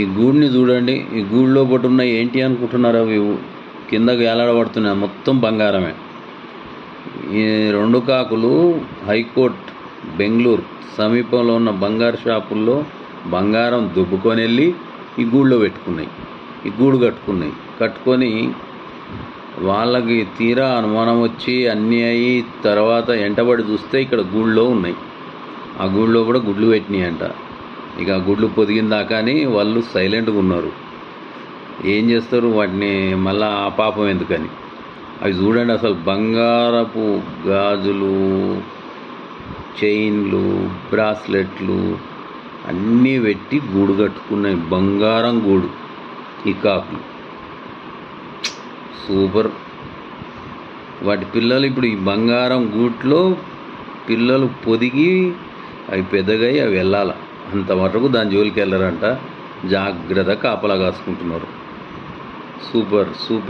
ఈ గూడిని చూడండి ఈ గూడిలో పట్టు ఉన్నాయి ఏంటి అనుకుంటున్నారు అవి కిందకు వేలాడబడుతున్నాయి మొత్తం బంగారమే. ఈ రెండు కాకులు హైకోర్ట్ బెంగళూరు సమీపంలో ఉన్న బంగారు షాపుల్లో బంగారం దుబ్బుకొని వెళ్ళి ఈ గూళ్ళో పెట్టుకున్నాయి ఈ గూడు కట్టుకున్నాయి. కట్టుకొని వాళ్ళకి తీరా అనుమానం వచ్చి అన్నీ అయ్యి తర్వాత ఎంటబడి చూస్తే ఇక్కడ గూళ్ళో ఉన్నాయి. ఆ గూళ్ళో కూడా గుడ్లు పెట్టినాయి అంట ఇక ఆ గుడ్లు పొదిగిన దాకాని వాళ్ళు సైలెంట్గా ఉన్నారు. ఏం చేస్తారు? వాటిని మళ్ళా ఆ పాపం ఎందుకని? అవి చూడండి అసలు బంగారపు గాజులు చైన్లు బ్రాస్లెట్లు అన్నీ పెట్టి గూడు కట్టుకున్నాయి. బంగారం గూడు ఈ కాకులు సూపర్. వాటి పిల్లలు ఇప్పుడు ఈ బంగారం గూట్లో పిల్లలు పొదిగి అవి పెద్దగా అవి వెళ్ళాలి? అంత మటుకు దాని జోలికి వెళ్ళరంట. జాగ్రత్తగా కాపలా కాసుకుంటున్నారు. Super super.